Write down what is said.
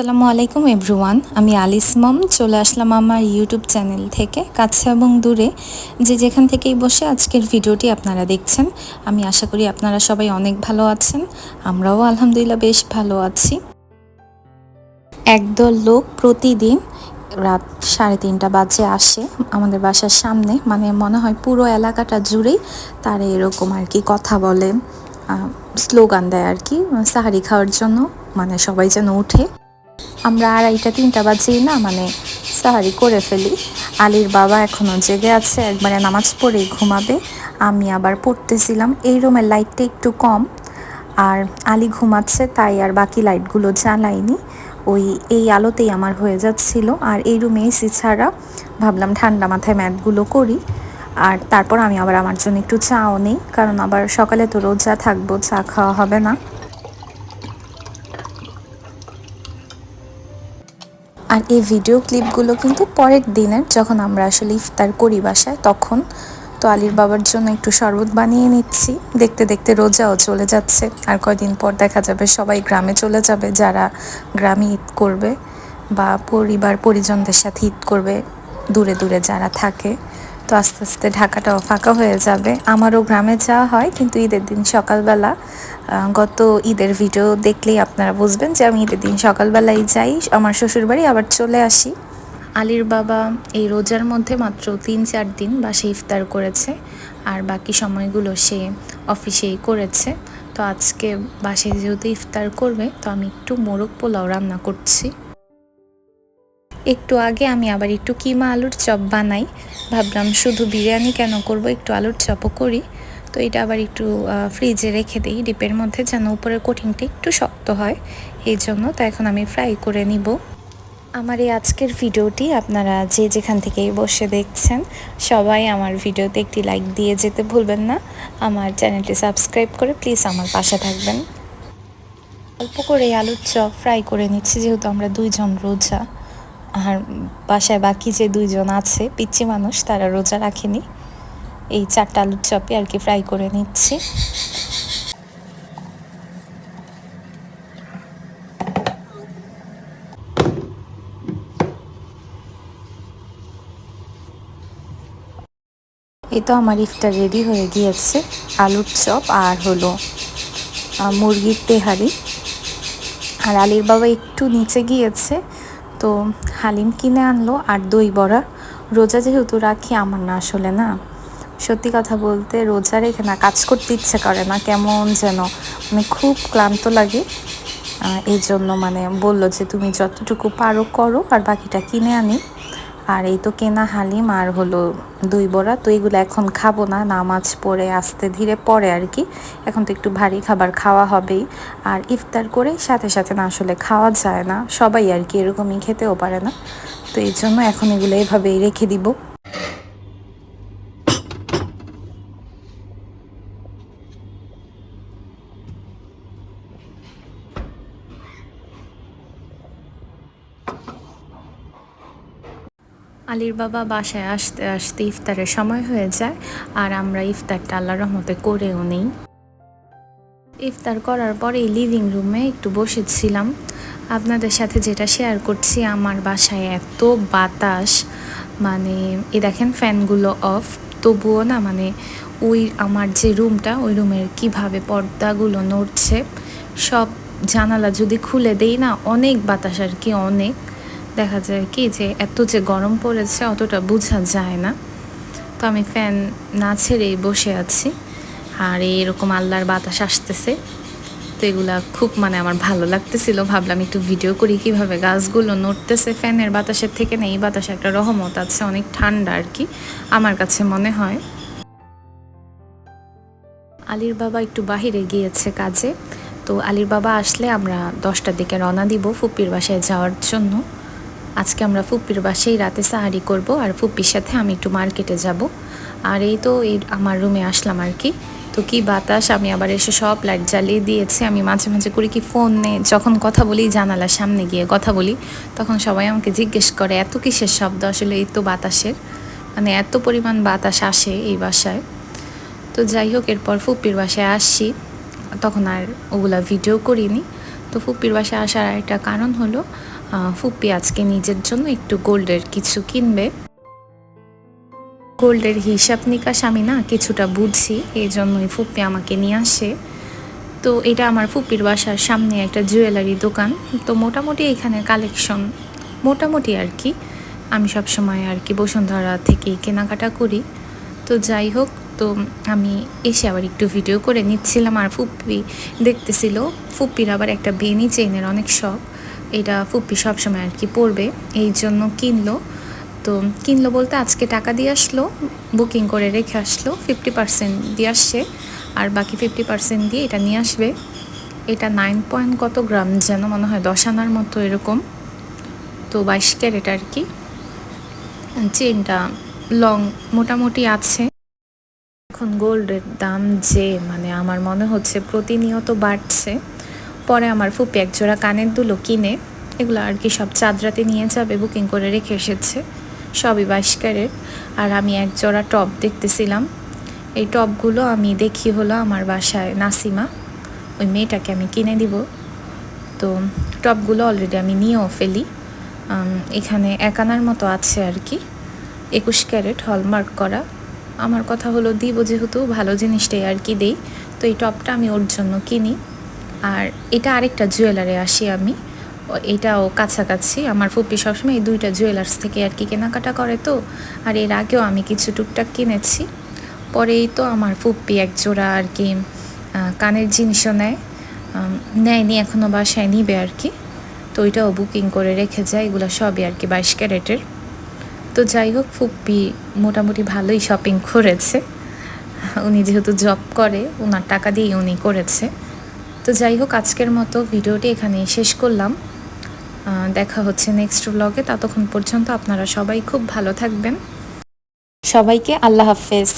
আসসালামু আলাইকুম এভরিওয়ান, আমি আলিস মম, চলে আসলাম আমার ইউটিউব চ্যানেল থেকে, কাছে এবং দূরে। যে যেখান থেকেই বসে আজকের ভিডিওটি আপনারা দেখছেন, আমি আশা করি আপনারা সবাই অনেক ভালো আছেন, আমরাও আলহামদুলিল্লাহ বেশ ভালো আছি। একদল লোক প্রতিদিন রাত সাড়ে তিনটা বাজে আসে আমাদের বাসার সামনে মানে মনে হয় পুরো এলাকাটা জুড়েই তারা এরকম আর কি কথা বলে স্লোগান দেয় আর কি, সাহারি খাওয়ার জন্য মানে সবাই যেন উঠে। আমরা আড়াইটা, তিনটা বাজেই না মানে সাহারি করে ফেলি। আলীর বাবা এখনও জেগে আছে, একবারে নামাজ পড়েই ঘুমাবে। আমি আবার পড়তেছিলাম, এই রুমের লাইটটা একটু কম। আর আলী ঘুমাচ্ছে, তাই আর বাকি লাইটগুলো জ্বালাইনি। ওই, এই আলোতেই আমার হয়ে যাচ্ছিল। আর এই রুমে এসি ছাড়া ভাবলাম ঠান্ডা মাথায় ম্যাথগুলো করি। আর তারপর আমি আবার আমার জন্য একটু চাও নেই, কারণ আবার সকালে তো রোজা থাকব, চা খাওয়া হবে না। আর এই ভিডিও ক্লিপগুলো কিন্তু পরের দিনের যখন আমরা আসলে ইফতার করি বাসায়, তখন তো আলির বাবার জন্য একটু শরবত বানিয়ে নিচ্ছি। দেখতে দেখতে রোজাও চলে যাচ্ছে। আর কয়দিন পর দেখা যাবে সবাই গ্রামে চলে যাবে, যারা গ্রামে ঈদ করবে বা পরিবার পরিজনদের সাথে ঈদ করবে, দূরে দূরে যারা থাকে। তো আস্তে আস্তে ঢাকাটাও ফাঁকা হয়ে যাবে। আমারও গ্রামে যাওয়া হয়, কিন্তু ঈদের দিন সকালবেলা গত ঈদের ভিডিও দেখলেই আপনারা বুঝবেন যে আমি ঈদের দিন সকালবেলায় যাই, আমার শ্বশুরবাড়ি আবার চলে আসি। আলীর বাবা এই রোজার মধ্যে মাত্র তিন চার দিন বাসে ইফতার করেছে, আর বাকি সময়গুলো সে অফিসেই করেছে। তো আজকে বাসে যেহেতু ইফতার করবে, তো আমি একটু মোরগ পোলাও রান্না করছি। একটু আগে আমি আবার একটু কিমা আলুর চপ বানাই। ভাবলাম শুধু বিরিয়ানি কেন করব? একটু আলুর চপও করি। তো এটা আবার একটু ফ্রিজে রেখে দিই। ডিপের মধ্যে যেন উপরের কোটিংটা একটু শক্ত হয়। এই জন্য তো এখন আমি ফ্রাই করে নিব। আমার এই আজকের ভিডিওটি আপনারা যে যেখান থেকেই বসে দেখছেন, সবাই আমার ভিডিওতে একটি লাইক দিয়ে যেতে ভুলবেন না। আমার চ্যানেলটি সাবস্ক্রাইব করে প্লিজ আমার পাশে থাকবেন। অল্প করে আলুর চপ ফ্রাই করে নিচ্ছি, যেহেতু আমরা দুইজন রোজা। আর বাসায় বাকি যে দুইজন আছে পিচ্ছি মানুষ, তারা রোজা রাখেনি। এই চারটা আলুর চপে আর কি ফ্রাই করে নিচ্ছি। এই তো আমার ইফতার রেডি হয়ে গিয়েছে। আলুর চপ আর হলো মুরগির তেহারি। আর আলির বাবা একটু নিচে গিয়েছে। তো হালিম কিনে আনলো আর দই বড়া। রোজা যেহেতু রাখি, আমার না আসলে না। সত্যি কথা বলতে রোজা রেখে না কাজ করতে ইচ্ছে করে না, কেমন যেন। মানে খুব ক্লান্ত লাগে। এই জন্য মানে বলল যে, তুমি যতটুকু পারো করো, আর বাকিটা কিনে আনি। আর এই তো কেনা হালিম আর হলো দুই বড়া, তো এগুলো এখন খাব না, নামাজ পড়ে আসতে ধীরে পরে আর কি। এখন তো একটু ভারী খাবার খাওয়া হবেই। আর ইফতার করে সাথে সাথে না আসলে খাওয়া যায় না, সবাই আর কি এরকমই খেতেও পারে না। তো এই জন্য এখন এগুলো এভাবেই রেখে দিব। আলীর বাবা বাসায় আসতে আসতে ইফতারের সময় হয়ে যায় আর আমরা ইফতারটা আল্লাহ রহমতে করেও নেই। ইফতার করার পরে লিভিং রুমে একটু বসেছিলাম। আপনাদের সাথে যেটা শেয়ার করছি, আমার বাসায় এত বাতাস মানে এ দেখেন ফ্যানগুলো অফ তবুও না মানে ওই আমার যে রুমটা ওই রুমের কীভাবে পর্দাগুলো নড়ছে, সব জানালা যদি খুলে দেই না, অনেক বাতাস আর কি, অনেক। দেখা যায় কি যে এত যে গরম পড়েছে অতটা বোঝা যায় না। তো আমি ফ্যান না ছেড়েই বসে আছি আর এরকম আল্লাহর বাতাস আসতেছে। তো এগুলা খুব মানে আমার ভালো লাগতেছিল। ভাবলাম একটু ভিডিও করি কীভাবে গাছগুলো নড়তেছে। ফ্যানের বাতাসের থেকে না এই বাতাসে একটা রহমত আছে, অনেক ঠান্ডা আর কি, আমার কাছে মনে হয়। আলির বাবা একটু বাহিরে গিয়েছে কাজে। তো আলির বাবা আসলে আমরা দশটার দিকে রওনা দিব ফুপির বাসায় যাওয়ার জন্য। আজকে আমরা ফুপির বাসেই রাতে সাহারি করব আর ফুপির সাথে আমি একটু মার্কেটে যাব। আর এই তো এই আমার রুমে আসলাম আর কি। তো কি বাতাস, আমি আবার এসে সব লাইট জ্বালিয়ে দিয়েছি। আমি মাঝে মাঝে করি কি ফোনে যখন কথা বলি জানালার সামনে গিয়ে কথা বলি, তখন সবাই আমাকে জিজ্ঞেস করে, এত কিসের শব্দ? আসলে এই তো বাতাসের। মানে এত পরিমাণ বাতাস আসে এই বাসায়। তো যাই হোক, এরপর ফুপির বাসায় আসছি তখন আর ওগুলা ভিডিও করিনি। তো ফুপ্পির বাসায় আসার একটা কারণ হলো ফুপ্পি আজকে নিজের জন্য একটু গোল্ডের কিছু কিনবে। গোল্ডের হিসাব নিকাশ আমি না কিছুটা বুঝি এই জন্যই ফুপ্পি আমাকে নিয়ে আসে। তো এটা আমার ফুপ্পির বাসার সামনে একটা জুয়েলারি দোকান। তো মোটামুটি এখানে কালেকশন, মোটামুটি আর কি। আমি সব সময় আর কি বসুন্ধরা থেকেই কেনাকাটা করি। তো যাই হোক, তো আমি এসে আবার একটু ভিডিও করে নিচ্ছিলাম। আর ফুপ্পি দেখতেছিল ফুপ্পির আবার একটা বেনি চেইনের অনেক শখ। এটা ফুপ্পি সবসময় আর কি পরবে এই জন্য কিনলো। তো কিনলো বলতে আজকে টাকা দিয়ে আসলো বুকিং করে রেখে আসলো ফিফটি পার্সেন্ট দিয়ে আসছে, আর বাকি ফিফটি পার্সেন্ট দিয়ে এটা নিয়ে আসবে। এটা নাইন পয়েন্ট কত গ্রাম যেন মনে হয় দশ আনার মতো এরকম। তো বাইশ ক্যারেট আর কি। চেনটা লং মোটামুটি আছে। এখন গোল্ডের দাম যে মানে আমার মনে হচ্ছে প্রতিনিয়ত বাড়ছে। পরে আমার ফুপি এক জোড়া কানের দুলো কিনে, এগুলো আর কি সব চাঁদরাতে নিয়ে যাবে বুকিং করে রেখে এসেছে। সবই ক্যারেট আর আমি এক জোড়া টপ দেখতেছিলাম। এই টপগুলো আমি দেখি হলো আমার বাসায় নাসিমা, ওই মেয়েটাকে আমি কিনে দিব। তো টপগুলো অলরেডি আমি নিয়েও ফেলি। এখানে একানার মতো আছে আর কি। একুশ ক্যারেট হলমার্ক করা। আমার কথা হলো দিব যেহেতু, ভালো জিনিসটাই আর কি দেই। তো এই টপটা আমি ওর জন্য কিনি। আর এটা আরেকটা জুয়েলারে আসি আমি। এটাও কাছাকাছি। আমার ফুপি সবসময় এই দুইটা জুয়েলার্স থেকে আর কি কেনাকাটা করে তো। আর এর আগেও আমি কিছু টুকটাক কিনেছি। পরেই তো আমার ফুপ্পি এক জোড়া আর কি কানের জিনিসও নেয়। নেয়নি এখনও বাসায় নিবে আর কি। তো ওইটাও বুকিং করে রেখে যায়। এগুলো সবই আর কি বাইশ ক্যারেটের। তো যাই হোক ফুপ্পি মোটামুটি ভালোই শপিং করেছে। উনি যেহেতু জব করে ওনার টাকা দিয়েই উনি করেছে। তো যাই হোক, আজকের মতো ভিডিওটি এখানে শেষ করলাম। দেখা হচ্ছে নেক্সট ব্লগে ততক্ষণ পর্যন্ত আপনারা সবাই খুব ভালো থাকবেন। সবাইকে আল্লাহ হাফেজ।